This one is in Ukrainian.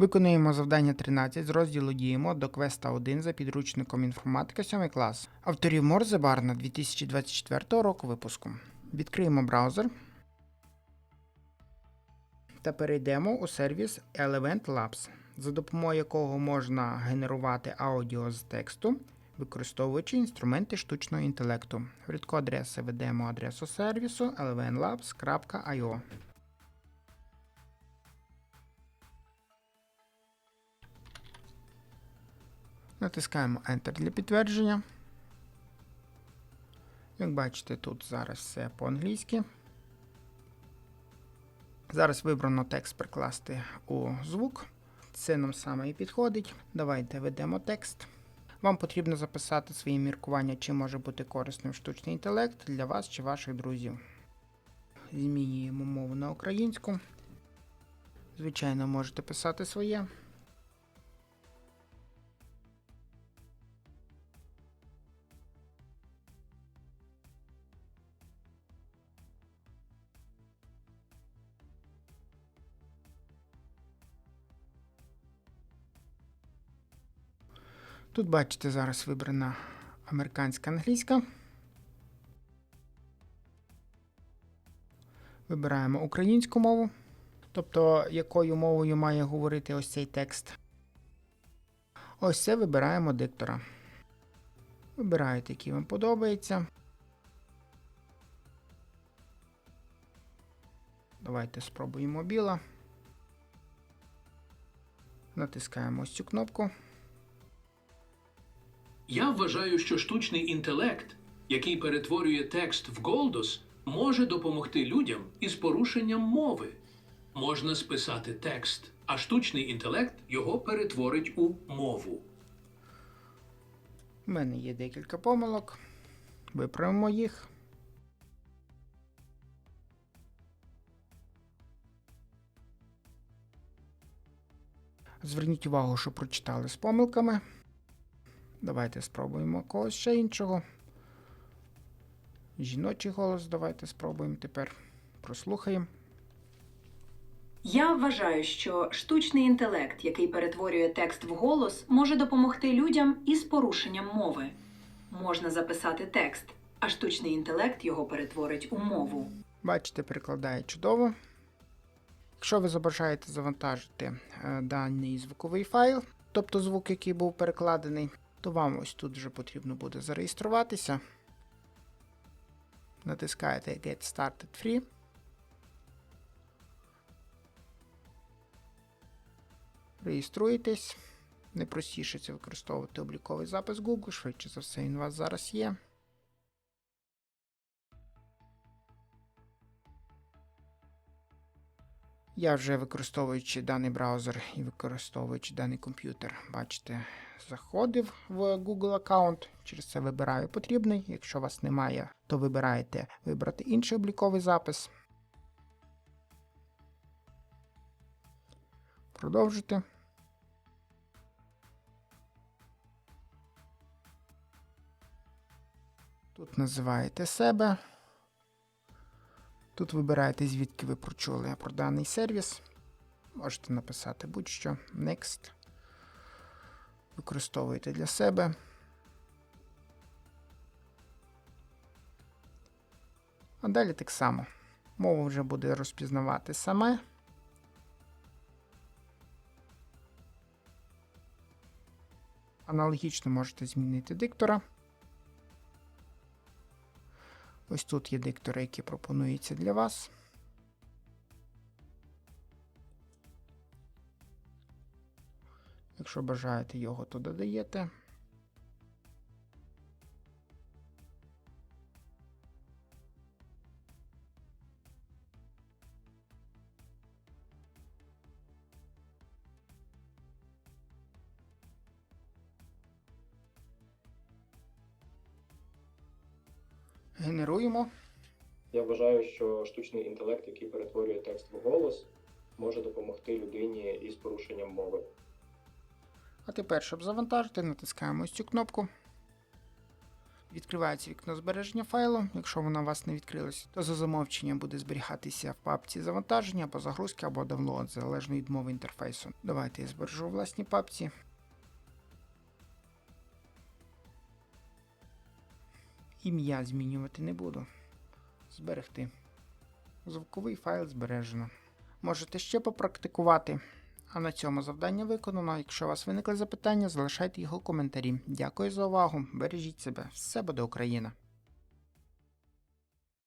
Виконуємо завдання 13 з розділу Діємо до квеста 1 за підручником інформатика 7 клас. Авторів Морзе Барна 2024 року випуску. Відкриємо браузер та перейдемо у сервіс Element Labs, за допомогою якого можна генерувати аудіо з тексту, використовуючи інструменти штучного інтелекту. В рядку адреси введемо адресу сервісу eleventlabs.io. Натискаємо Enter для підтвердження. Як бачите, тут зараз все по-англійськи. Зараз вибрано текст прикласти у звук. Це нам саме і підходить. Давайте ведемо текст. Вам потрібно записати свої міркування, чи може бути корисним штучний інтелект для вас чи ваших друзів. Змінюємо мову на українську. Звичайно, можете писати своє. Тут бачите, зараз вибрана американська англійська. Вибираємо українську мову, тобто якою мовою має говорити ось цей текст. Ось це вибираємо диктора. Вибираєте, який вам подобається. Давайте спробуємо біла. Натискаємо ось цю кнопку. Я вважаю, що штучний інтелект, який перетворює текст в Голдос, може допомогти людям із порушенням мови. Можна списати текст, а штучний інтелект його перетворить у мову. У мене є декілька помилок. Виправимо їх. Зверніть увагу, що прочитали з помилками. Давайте спробуємо когось ще іншого. Жіночий голос давайте спробуємо тепер. Прослухаємо. Я вважаю, що штучний інтелект, який перетворює текст в голос, може допомогти людям із порушенням мови. Можна записати текст, а штучний інтелект його перетворить у мову. Бачите, перекладає чудово. Якщо ви забажаєте завантажити е, даний звуковий файл, тобто звук, який був перекладений, то вам ось тут вже потрібно буде зареєструватися. Натискаєте Get Started Free. Реєструєтесь. Найпростіше це використовувати обліковий запис Google, швидше за все, він у вас зараз є. Я вже використовуючи даний браузер і використовуючи даний комп'ютер, бачите, заходив в Google аккаунт. Через це вибираю потрібний. Якщо у вас немає, то вибираєте вибрати інший обліковий запис. Продовжити. Тут називаєте себе. Тут вибираєте, звідки ви прочули про даний сервіс. Можете написати будь-що. Next. Використовуєте для себе. А далі так само. Мова вже буде розпізнавати саме. Аналогічно можете змінити диктора. Ось тут є диктори, які пропонуються для вас. Якщо бажаєте його, то додаєте. Генеруємо. Я вважаю, що штучний інтелект, який перетворює текст в голос, може допомогти людині із порушенням мови. А тепер, щоб завантажити, натискаємо ось цю кнопку. Відкривається вікно збереження файлу. Якщо воно у вас не відкрилось, то за замовченням буде зберігатися в папці завантаження або загрузки, або download, залежно від мови інтерфейсу. Давайте я збережу у власній папці. Ім'я змінювати не буду. Зберегти. Звуковий файл збережено. Можете ще попрактикувати. А на цьому завдання виконано. Якщо у вас виникли запитання, залишайте їх у коментарі. Дякую за увагу. Бережіть себе. Все буде Україна!